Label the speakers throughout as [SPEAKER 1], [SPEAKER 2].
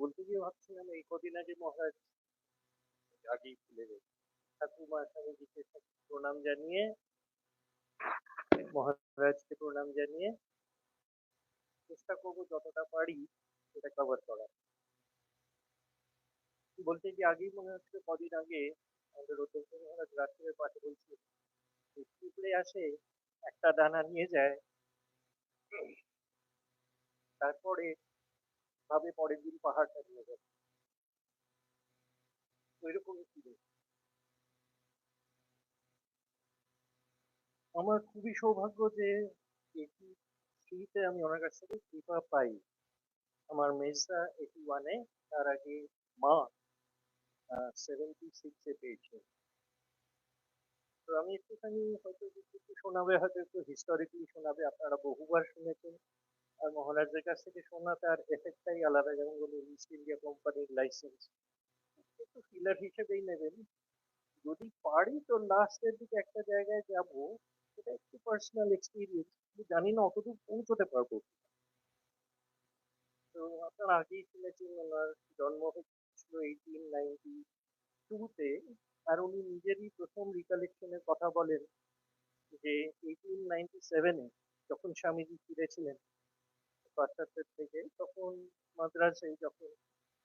[SPEAKER 1] বলতে গিয়ে ভাবছিলাম এই কদিন আগে মহারাজ আগেই ভুলে গেছি ঠাকুমা স্বামীজিকে প্রণাম জানিয়ে, মহারাজকে প্রণাম জানিয়ে চেষ্টা করব যতটা পারি সেটা কভার করার। বলতে গিয়ে আগেই মনে হচ্ছে কদিন আগে আমাদের রতন মহারাজ রাত্রে পাঠে বলছিল টুকরে আসে, একটা দানা নিয়ে যায়। তারপরে ভাবে পরের দিন পাহাড়টা নিয়ে যাবে ওইরকমই ছিল। আমার খুবই সৌভাগ্য যে এটি থ্রিতে আমি ওনার কাছ থেকে কৃপা পাই। আমার মেজদা এটি ওয়ানে তার আগে মা সেভেন্টি সিক্সে পেয়েছে। তো আমি একটুখানি হয়তো শোনাবে, হয়তো একটু হিস্টোরিক্যালি শোনাবে, আপনারা বহুবার শুনেছেন। আর মহারাজের কাছ থেকে শোনা তার এফেক্টটাই আলাদা, যেমন বলুন ইস্ট ইন্ডিয়া কোম্পানির লাইসেন্স একটু ফিলার হিসেবেই নেবেন। যদি পারি তো লাস্টের দিকে একটা জায়গায় যাব, সেটা একটু পার্সোনাল এক্সপিরিয়েন্স জানি না অতদূর পৌঁছতে পারব তো আপনারা আগেই শুনেছেন, ওনার জন্ম হয়েছিল এইটিন নাইনটি টুতে আর উনি নিজেরই প্রথম রিকালেকশনের কথা বলেন যে এইটিন নাইনটি সেভেনে যখন স্বামীজি ফিরেছিলেন পাশ্চাত্যের থেকে তখন মাদ্রাসে যখন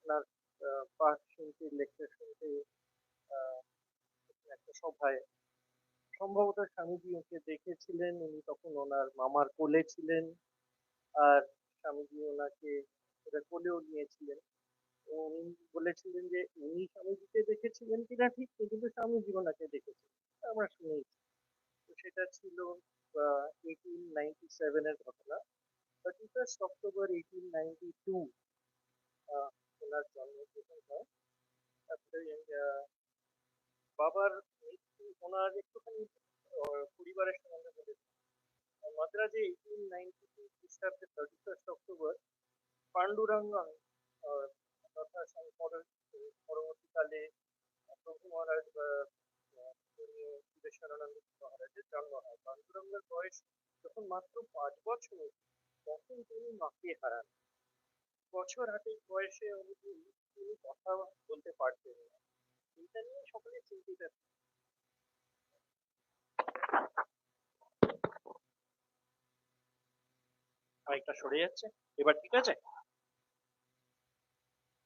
[SPEAKER 1] ওনার পাঠ শুনতে লেকচার শুনতে একটা সভায়, সম্ভবত স্বামীজি ওকে দেখেছিলেন, উনি তখন ওনার মামার কোলে ছিলেন আর স্বামীজি ওনাকে ওটা কোলেও নিয়েছিলেন। উনি বলেছিলেন যে, উনি স্বামীজিকে দেখেছিলেন কিনা ঠিক, কিন্তু স্বামীজি ওনাকে দেখেছিলেন আমরা শুনেছি তো সেটা ছিল এইটিন নাইনটি সেভেনের ঘটনা। Thirty first October eighteen ninety two ওনার তথা পরবর্তীকালে প্রভু মহারাজ বা মহারাজের জন্ম হয়। পাণ্ডুরঙ্গের বয়স যখন মাত্র পাঁচ বছর তখন তিনি মাকে হারান বছর আটেক বয়সে উনি তিনি কথা বলতে পারতেন না। এটা নিয়ে সকলে চিন্তিত আরেকটা সরে যাচ্ছে। এবার ঠিক আছে?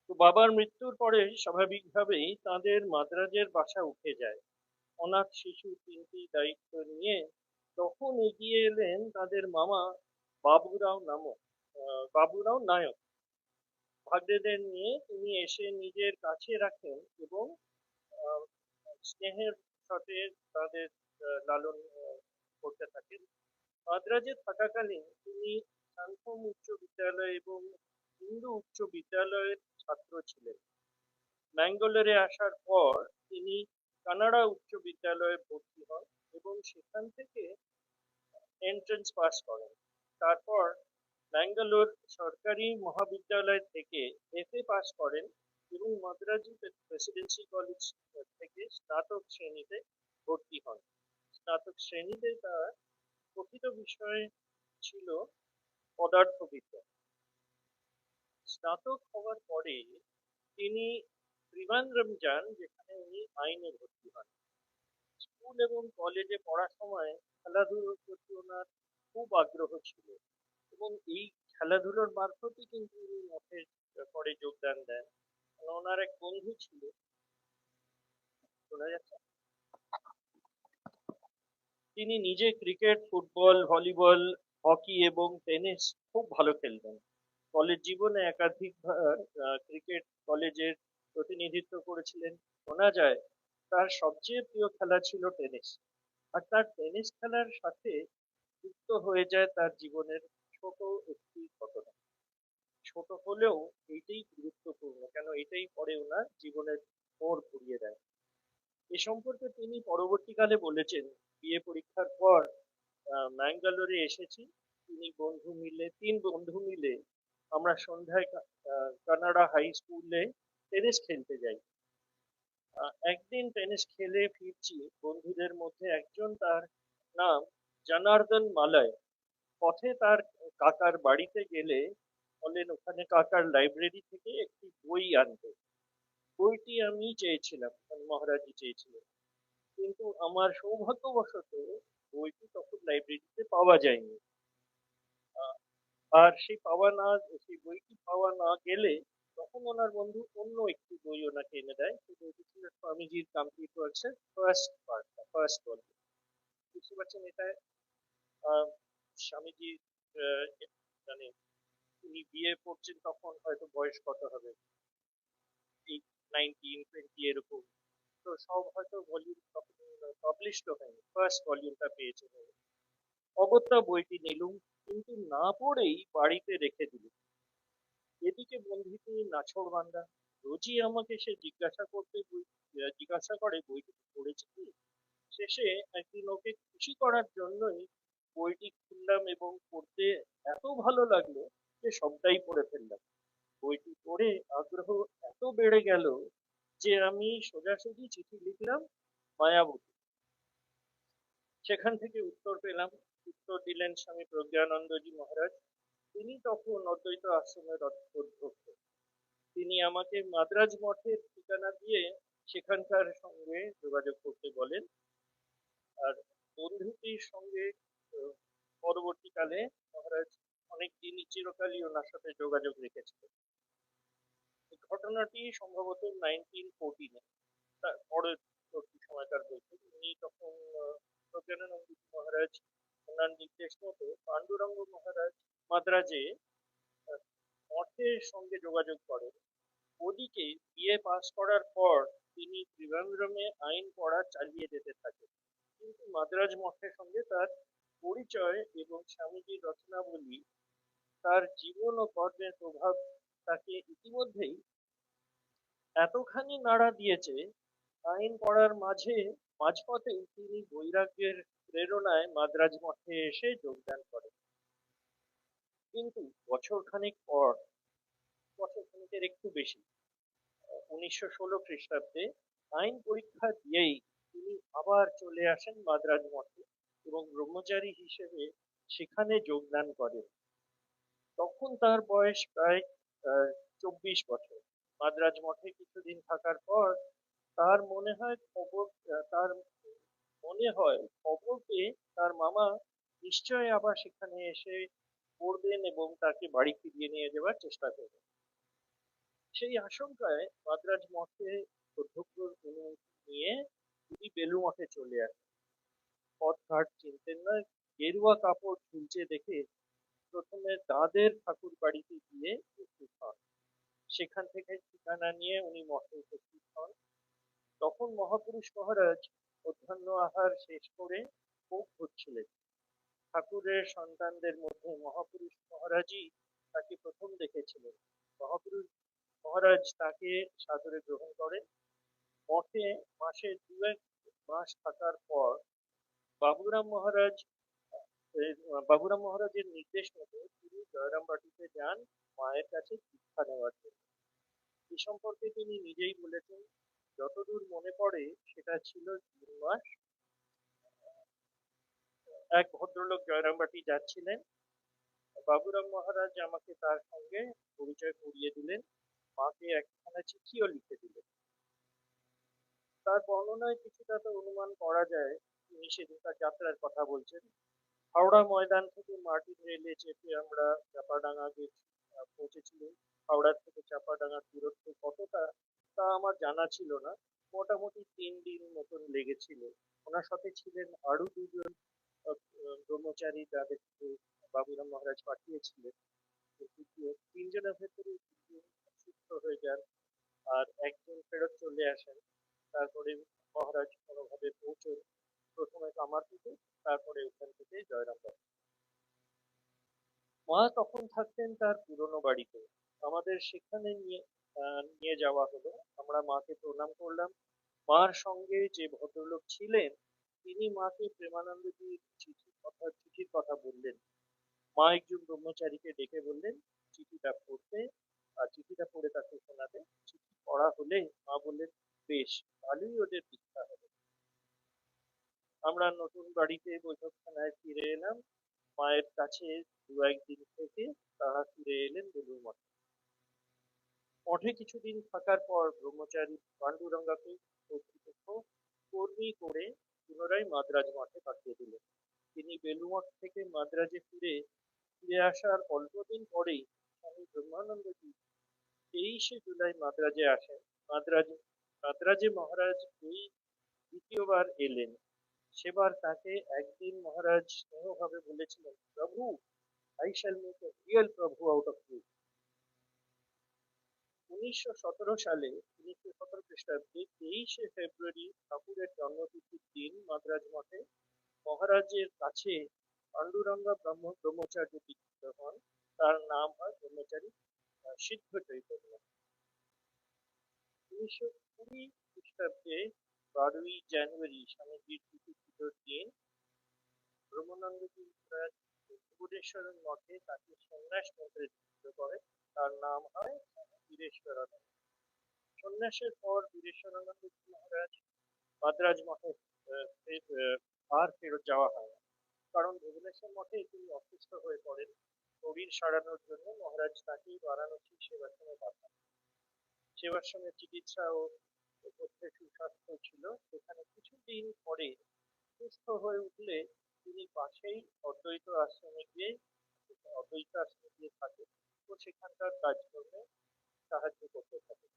[SPEAKER 1] তো বাবার মৃত্যুর পরে স্বাভাবিকভাবেই তাদের মাদ্রাজের বাসা উঠে যায়। অনাথ শিশু তিনটি দায়িত্ব নিয়ে তখন এগিয়ে এলেন তাদের মামা বাবুরাও নামক বাবুরাও নায়ক। ভাগ্যদের নিয়ে তিনি এসে নিজের কাছে রাখেন এবং স্নেহের সাথে তাদের লালন করতে থাকেন। মাদ্রাজে থাকাকালীন তিনি শান্তম উচ্চ বিদ্যালয় এবং হিন্দু উচ্চ বিদ্যালয়ের ছাত্র ছিলেন। ম্যাঙ্গালোরে আসার পর তিনি কানাডা উচ্চ বিদ্যালয়ে ভর্তি হন এবং সেখান থেকে এন্ট্রেন্স পাস করেন। তারপর ব্যাঙ্গালোর সরকারি মহাবিদ্যালয় থেকে এফএ পাস করেন এবং মাদ্রাজি প্রেসিডেন্সি কলেজ থেকে স্নাতক শ্রেণীতে ভর্তি হন। স্নাতক শ্রেণীতে তার প্রকৃত বিষয় ছিল পদার্থবিদ্যা। স্নাতক হওয়ার পরে তিনি ত্রিবান্দ্রম যান যেখানে উনি আইনে ভর্তি হন। স্কুল এবং কলেজে পড়ার সময় খেলাধুলোর প্রতি ওনার খুব আগ্রহ ছিল। এবং এই খেলাধুলোর মারফতই কিন্তু উনি মঠের পরে যোগদান দেন। ওনার এক বন্ধু ছিল। শোনা যাচ্ছে? তিনি নিজে ক্রিকেট, ফুটবল, ভলিবল, হকি এবং টেনিস খুব ভালো খেলতেন। কলেজ জীবনে একাধিকবার ক্রিকেট কলেজের প্রতিনিধিত্ব করেছিলেন। শোনা যায়, তার সবচেয়ে প্রিয় খেলা ছিল টেনিস। আর তার টেনিস খেলার সাথে যুক্ত হয়ে যায় তার জীবনের ছোট একটি ঘটনা। ছোট হলেও এইটাই গুরুত্বপূর্ণ, কেন এটাই পরে ওনার জীবনের মোড় ঘুরিয়ে দেয়। এ সম্পর্কে তিনি পরবর্তীকালে বলেছেন, বিয়ে পরীক্ষার পর ম্যাঙ্গালোরে এসেছি। তিনি বন্ধু মিলে, তিন বন্ধু মিলে আমরা সন্ধ্যায় কানাডা হাই স্কুলে টেনিস খেলতে যাই। একদিন টেনিস খেলে ফিরছি। বন্ধুদের মধ্যে একজন তার নাম জনার্দন মালয়, পথে তার কাকার বাড়িতে গেলে বলেন ওখানে কাকার লাইব্রেরি থেকে একটি বই আনতে বইটি আমি চেয়েছিলাম মহারাজই চেয়েছিলেন। কিন্তু আমার সৌভাগ্যবশত বইটি তখন লাইব্রেরিতে পাওয়া যায়নি। আর সেই পাওয়া না, সেই বইটি পাওয়া না গেলে তখন ওনার বন্ধু অন্য একটি বই ওনাকে এনে দেয়। সেই বইটি ছিল স্বামীজির কমপ্লিট ওয়ার্কসের ফার্স্ট পার্ট ফার্স্ট ভলিউম বুঝতে পারছেন? এটা স্বামীজি মানে উনি বিয়ে করছেন তখন হয়তো বয়স কত হবে? নাইনটিন টোয়েন্টি এরকম তো সব হয়তো ভলিউম পাবলিশড হয়নি। ফার্স্ট ভলিউমটা পেয়েছে অগত্যা বইটি নিলুম, কিন্তু না পড়েই বাড়িতে রেখে দিলুম এদিকে বন্ধুটি নাছর বান্দা, রোজই আমাকে সে জিজ্ঞাসা করতে জিজ্ঞাসা করে বইটি পড়েছি কি? শেষে একদিন ওকে খুশি করার জন্যই বইটি খুললাম এবং পড়তে এত ভালো লাগল যে সবটাই পড়ে ফেললাম। বইটি পড়ে আগ্রহ এত বেড়ে গেল যে আমি সোজাসুজি চিঠি লিখলাম মায়াবতী। সেখান থেকে উত্তর পেলাম, উত্তর দিলেন স্বামী প্রজ্ঞানন্দজি মহারাজ, তিনি তখন অদ্বৈত আশ্রমের অধ্য- অধ্যক্ষ। তিনি আমাকে মাদ্রাজ মঠের ঠিকানা দিয়ে সেখানকার সঙ্গে যোগাযোগ করতে বলেন। আর বন্ধুটির সঙ্গে পরবর্তীকালে মহারাজ অনেক চিরকালই ওনার সাথে যোগাযোগ রেখেছিলেন। ঘটনাটি সম্ভবত নাইনটিন ফোরটিনে পরবর্তী সময়কার বইতে উনি তখন আহ, প্রজ্ঞানানন্দ মহারাজ ওনার নির্দেশ মতো পাণ্ডুরঙ্গ মহারাজ মাদ্রাজে মঠের সঙ্গে যোগাযোগ করেন। ওদিকে বিএ পাস করার পর তিনি ত্রিবান্দ্রমে আইন পড়া চালিয়ে যেতে থাকেন। কিন্তু মাদ্রাজ মঠের সঙ্গে তার পরিচয় এবং স্বামীজির রচনাবলী তার জীবন ও কর্মের প্রভাব তাকে ইতিমধ্যেই এতখানি নাড়া দিয়েছে, আইন পড়ার মাঝে মাঝপথেই তিনি বৈরাগ্যের প্রেরণায় মাদ্রাজ মঠে এসে যোগদান করেন। কিন্তু বছর খানেক পর, বছর খানেকের একটু বেশি, উনিশশো ষোলো খ্রিস্টাব্দে আইন পরীক্ষা দিয়েই তিনি আবার চলে আসেন মাদ্রাজ মঠে। এবং ব্রহ্মচারী হিসেবে সেখানে যোগদান করেন তখন তার বয়স প্রায় চব্বিশ বছর। মাদ্রাজ মঠে কিছুদিন থাকার পর তার মনে হয় খবর তার মনে হয় খবর পেয়ে তার মামা নিশ্চয় আবার সেখানে এসে পড়বেন এবং তাকে বাড়ি ফিরিয়ে নিয়ে যাওয়ার চেষ্টা করবেন। সেই আশঙ্কায় মাদ্রাজ মঠে অধ্যক্ষর অনুমতি নিয়ে তিনি বেলু মঠে চলে আসেন। পথঘাট চিনতেন না। গেরুয়া কাপড় ঝুলছে দেখে প্রথমে দাঁদের ঠাকুর বাড়িতে গিয়ে উপস্থিত হন। সেখান থেকে ঠিকানা নিয়ে উনি মঠে উপস্থিত হন। তখন মহাপুরুষ মহারাজ অধ্যাহ্ন আহার শেষ করে খুব হচ্ছিলেন ঠাকুরের সন্তানদের মধ্যে মহাপুরুষ মহারাজই তাকে প্রথম দেখেছিলেন। মহাপুরুষ মহারাজ তাকে সাদরে গ্রহণ করেন। মঠে মাসে দু এক মাস থাকার পর বাবুরাম মহারাজ বাবুরাম মহারাজের নির্দেশ মতো তিনি জয়রামবাটিতে যান মায়ের কাছে শিক্ষা নেওয়ার জন্য। এ সম্পর্কে তিনি নিজেই বলেছেন, যতদূর মনে পড়ে, সেটা ছিল জুন মাস। এক ভদ্রলোক জয়রামবাটি যাচ্ছিলেন। বাবুরাম মহারাজ আমাকে তার সঙ্গে পরিচয় করিয়ে দিলেন, মাকে একখানা চিঠিও লিখে দিলেন। তার বর্ণনায় কিছুটা তো অনুমান করা যায় তিনি সেদিনকার যাত্রার কথা বলছেন। হাওড়া ময়দান থেকে মার্টিন রেলে চেপে আমরা চাপাডাঙ্গা পৌঁছেছিলাম। হাওড়া থেকে চাপাডাঙ্গার দূরত্ব কতটা, তা আমার জানা ছিল না। মোটামুটি তিন দিন মতন লেগেছিল। ওনার সাথে ছিলেন আরও দুজন ব্রহ্মচারী যাদেরকে বাবুরাম মহারাজ পাঠিয়েছিলেন। তিনজনের ভেতরে সুস্থ হয়ে যান আর একজন ফেরত চলে আসেন। তারপরে মহারাজ কোনোভাবে পৌঁছন প্রথমে কামারপুকুর তারপরে ওখান থেকে জয়রামবাগ মা তখন থাকতেন তার পুরনো বাড়িতে। আমাদের সেখানে নিয়ে নিয়ে যাওয়া হলো। আমরা মাকে প্রণাম করলাম। মার সঙ্গে যে ভদ্রলোক ছিলেন, তিনি মাকে প্রেমানন্দজির চিঠির কথা চিঠির কথা বললেন। মা একজন ব্রহ্মচারীকে ডেকে বললেন, চিঠিটা পড়তে, আর চিঠিটা পড়ে তাকে শোনাতে। চিঠি পড়া হলে মা বললেন, বেশ, ভালোই ওদের দীক্ষা হবে। আমরা নতুন বাড়িতে বৈঠকখানায় ফিরে এলাম। মায়ের কাছে দু একদিন থেকে তারা ফিরে এলেন বেলুর মঠে। মঠে কিছুদিন থাকার পর ব্রহ্মচারী পাণ্ডুরঙ্গাকে কর্তৃপক্ষ কর্মী করে পুনরায় মাদ্রাজ মঠে পাঠিয়ে দিলেন। তিনি বেলুমঠ থেকে মাদ্রাজে ফিরে ফিরে আসার অল্পদিন পরেই স্বামী ব্রহ্মানন্দজি তেইশে জুলাই মাদ্রাজে আসেন। মাদ্রাজে মাদ্রাজে মহারাজ এই দ্বিতীয়বার এলেন। সেবার তাকে একদিন মহারাজ স্নেহভাবে বলেছিলেন, Prabhu I shall make a real Prabhu out of you উনিশশো সতেরো সালে, উনিশশো সতেরো খ্রিস্টাব্দে তেইশে ফেব্রুয়ারি ঠাকুরের জন্মতিথির দিন মাদ্রাজ মঠে মহারাজের কাছে পাণ্ডুরঙ্গা ব্রহ্ম, ব্রহ্মচার্য দীক্ষিত হন। তার নাম হয় ব্রহ্মচারী সিদ্ধ চৈতন্য। উনিশশো কুড়ি খ্রিস্টাব্দে বারোই জানুয়ারি স্বামীজির তিথি পুজোর দিন ব্রহ্মানন্দজি মঠে তাকে সন্ন্যাস মন্ত্রে দীক্ষিত করে। তার নাম হয় বীরেশ্বরানন্দ। সন্ন্যাসের পর বীরেশ্বরানন্দ মহারাজ মাদ্রাজ মঠে আর ফেরত যাওয়া হয়। না কারণ ভুবনেশ্বর মঠে তিনি অসুস্থ হয়ে পড়েন। শরীর সারানোর জন্য মহারাজ তাকে বারাণসী সেবাশ্রমে পাঠান। সেবাশ্রমের চিকিৎসা ও করতে সুস্বাস্থ্য ছিল, সেখানে কিছুদিন পরে সুস্থ হয়ে উঠলে তিনি পাশেই অদ্বৈত আশ্রমে গিয়ে, অদ্বৈত আশ্রমে গিয়ে থাকে ও সেখানকার কাজকর্মে সাহায্য করতে থাকে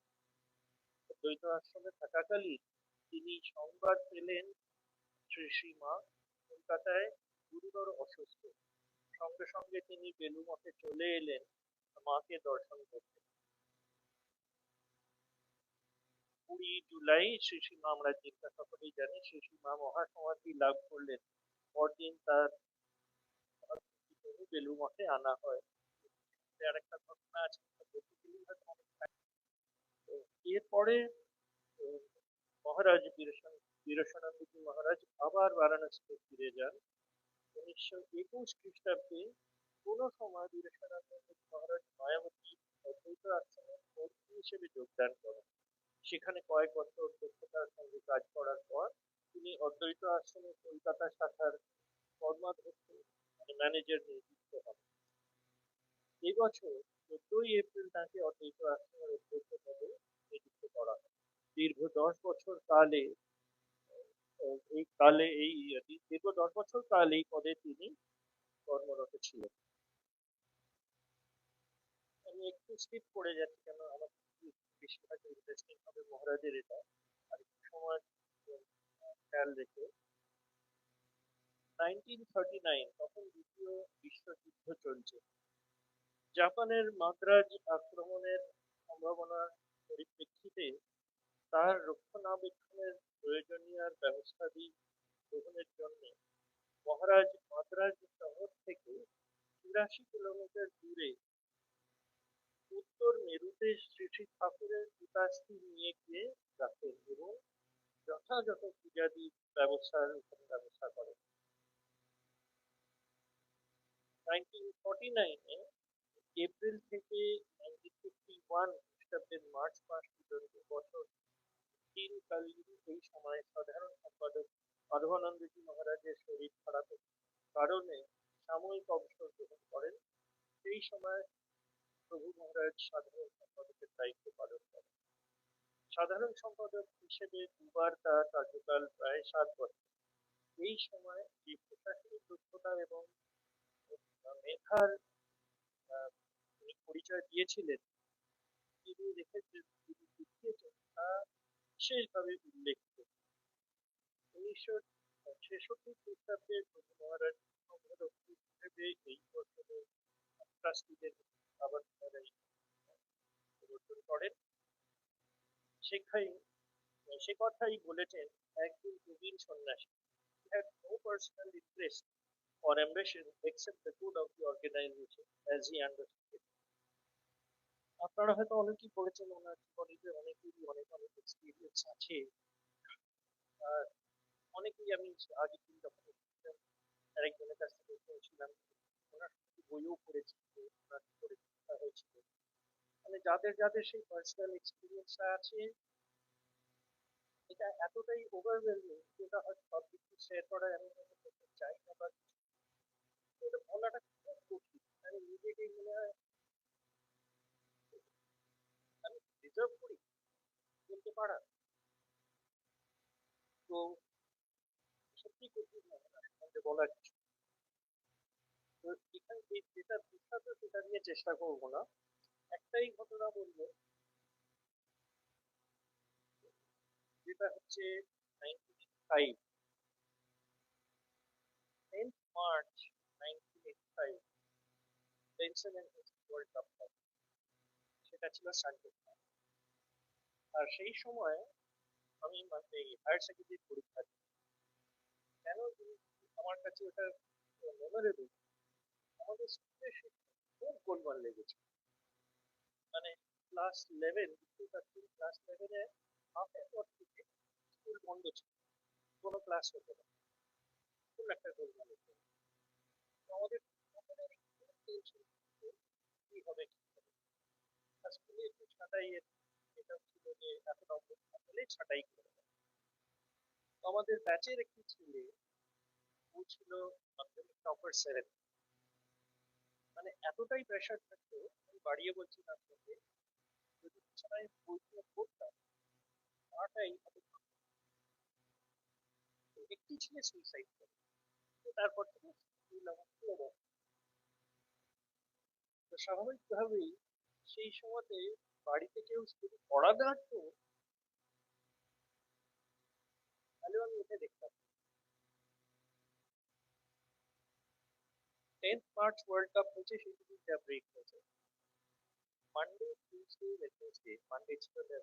[SPEAKER 1] অদ্বৈত আশ্রমে থাকাকালীন তিনি সংবাদ পেলেন শ্রী শ্রী মা কলকাতায় গুরুতর অসুস্থ। সঙ্গে সঙ্গে তিনি বেলু মঠে চলে এলেন, মাকে দর্শন করতে। কুড়ি জুলাই শ্রী শ্রী মা আমরা যেটা সকলেই জানি শ্রী শ্রী মা মহাসমাধি লাভ করলেন। পরদিন তার বেলু মঠে আনা হয়। ঘটনা আছে এরপরে মহারাজ মহারাজ আবার বারাণসীতে ফিরে যান। উনিশশো একুশ খ্রিস্টাব্দে কোন সময় মহারাজ মায়াবতী অদ্বৈত আশ্রমের কর্মী হিসেবে যোগদান করেন। সেখানে কয়েক বছর দক্ষতার সঙ্গে কাজ করার পর তিনি অদ্বৈত আশ্রমের কলকাতা শাখার কর্মাধ্যক্ষ ম্যানেজার নিযুক্ত হন। এবছর চোদ্দই এপ্রিল তাকে অদ্বৈত আশ্রমের অধ্যক্ষ পদে নিযুক্ত করা হয়। দীর্ঘ দশ বছর কালে এই কালে এই দীর্ঘ দশ বছর কাল এই পদে তিনি কর্মরত ছিলেন। আমি একটু স্কিপ করে যাচ্ছি কেন আমার বেশিরভাগ ইন্টারেস্টিং হবে মহারাজের এটা। আর একটু সময়, খেয়াল রেখে। নাইনটিন থার্টি নাইন তখন দ্বিতীয় বিশ্বযুদ্ধ চলছে। জাপানের মাদ্রাজ আক্রমণের সম্ভাবনার পরিপ্রেক্ষিতে তার রক্ষণাবেক্ষণের প্রয়োজনীয় ব্যবস্থাদি গ্রহণের জন্য মহারাজ মাদ্রাজ শহর থেকে চুরাশি কিলোমিটার দূরে উত্তর মেরুতে শ্রী ঠাকুরের পিতাশ্রী নিয়ে গিয়ে রাখেন এবং যথাযথ পূজাদি ব্যবস্থার উপর ব্যবস্থা নাইনে এপ্রিল থেকে খ্রিস্টাব্দের মার্চ মাস পর্যন্ত বছর তিন কালীন এই সময় সাধারণ সম্পাদক মাধবানন্দজি মহারাজের শরীর খারাপের কারণে সাময়িক অবসর গ্রহণ করেন। সেই সময় প্রভু মহারাজ সাধারণ সম্পাদকের দায়িত্ব পালন করেন। সাধারণ সম্পাদক হিসেবে দুবার তার কার্যকাল প্রায় সাত বছর। এই সময় যে প্রশাসনিক দক্ষতা এবং মেধার পরিচয় দিয়েছিলেন, তিনি রেখেছেন তিনি দেখিয়েছেন তা বিশেষভাবে উল্লেখিত। উনিশশো ছেষট্টি খ্রিস্টাব্দে প্রভু মহারাজ সম্পাদক হিসেবে এই বছরে ট্রাস্টিদের সে কথাই বলেছেন একজন প্রবীণ সন্ন্যাসী। Had no personal interest or ambition except the good of the organization, as he understood. আপনারা হয়তো অনেকেই পড়েছেন, ওনার জীবনে যে অনেকেরই অনেক অনেক এক্সপিরিয়েন্স আছে। আর অনেকেই আমি আগে দিন যখন আরেকজনের কাছ থেকে শুনেছিলাম। ওনার বইও পড়েছি যে ওনার কি করে শিক্ষা হয়েছিল মানে যাদের যাদের সেই পার্সোনাল এক্সপিরিয়েন্সটা আছে, এটা এতটাই ওভারওয়েলমিং যেটা হয়তো কিছু শেয়ার করা আমি মনে করতে চাই না বা এটা বলাটা খুব কঠিন। আমি নিজেকেই মনে হয় আমি ডিজার্ভ করি, বলতে পারা। তো সত্যি কঠিন আমাকে বলার কিছু সেটা নিয়ে চেষ্টা করব না। একটাই ঘটনা বলব। যেটা হচ্ছে মার্চ ওয়ার্ল্ড কাপ সেটা ছিল সানডে আর সেই সময় আমি মানে হায়ার সেকেন্ডারি পরীক্ষা। কেন আমার কাছে ওটা মেমোরেবল আমাদের স্কুলে খুব গোলমাল লেগেছে? মানে ক্লাস ইলেভেন ক্লাস ইলেভেনে হাফের পর থেকে স্কুল বন্ধ ছিল। কোনো ক্লাস হতো না। খুব একটা গোলমাল হতো আমাদের সকলের টেনশন কি হবে কি হবে? স্কুলে একটু ছাঁটাই এটা ছিল যে এত নম্বর থাকলে ছাঁটাই করে। আমাদের ব্যাচের একটি ছেলে, ও ছিল মাধ্যমিক টপার সেভেন মানে এতটাই প্রেশার থাকতো, আমি বাড়িয়ে বলছি না আপনাকে যদি বিছানায় বইগুলো পড়তাম পাটাই হয়তো তো একটি ছেলে সুইসাইড করে। তারপর থেকে। তো স্বাভাবিকভাবেই সেই সময়তে বাড়িতে কেউ যদি পড়া আসতো তাহলে আমি উঠে দেখতাম। टेंथ मार्च वर्ल्ड कप शुरू हुई क्या ब्रेक में से Monday Tuesday Wednesday Monday Tuesday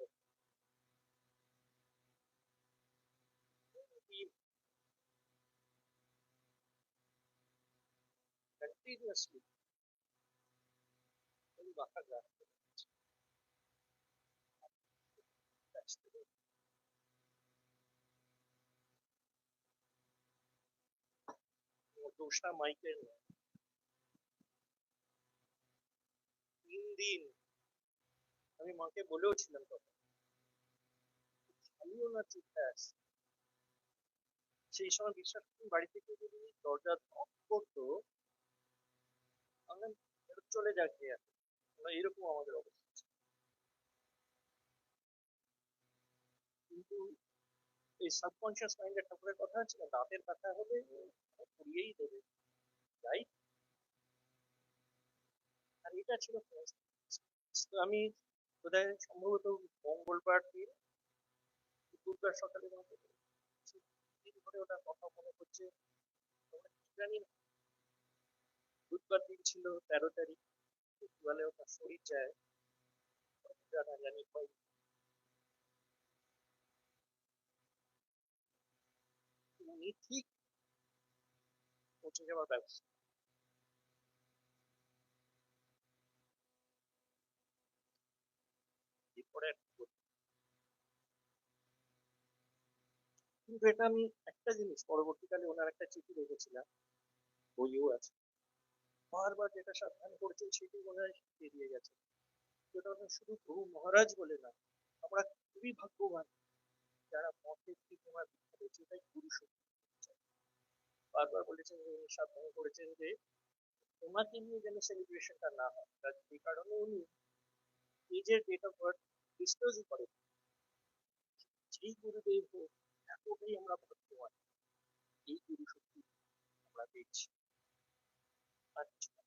[SPEAKER 1] team continuously बाहर जा रहे घोषणा माइकल দিন। আমি মাকে বলেও ছিলাম তখন খালিও না চুপটা আছে। সেই সময় বিশ্বাস করুন, বাড়ি থেকে যদি দরজা নক করতো চলে যাক এরকম আমাদের অবস্থা কিন্তু এই সাবকনশিয়াস মাইন্ডের ঠাকুরের কথা আছে না? দাঁতের ব্যথা হলে পুড়িয়েই দেবে। তাই আর এটা ছিল আমি বোধহয় সম্ভবত মঙ্গলবার দিন বুধবার সকালে দিন ধরে ওটা কথা মনে করছে জানি বুধবার দিন ছিল তেরো তারিখ। বলে ওটা শরীর যায়। জানা জানি হয়। উনি ঠিক পৌঁছে যাওয়ার ব্যবস্থা এরপরে আর কি করব? কিন্তু এটা আমি একটা জিনিস, পরবর্তীকালে ওনার একটা চিঠি রেখেছিলাম বইও আছে। বারবার যেটা সাবধান করেছেন সেটি মনে হয় শিখিয়ে দিয়ে গেছে। যেটা শুধু গুরু মহারাজ বলে না, আমরা খুবই ভাগ্যবান যারা মঠের তোমার রয়েছে তাই গুরু বারবার বলেছেন যে, উনি সাবধান করেছেন যে, তোমাকে নিয়ে যেন সেলিব্রেশনটা না হয়। তার যে কারণে উনি নিজের ডেট অফ বার্থ ডিসক্লোজই করেন। যেই গুরুদেব হোক এতটাই আমরা ভাগ্যবান এই গুরু শক্তি আমরা পেয়েছি আচ্ছা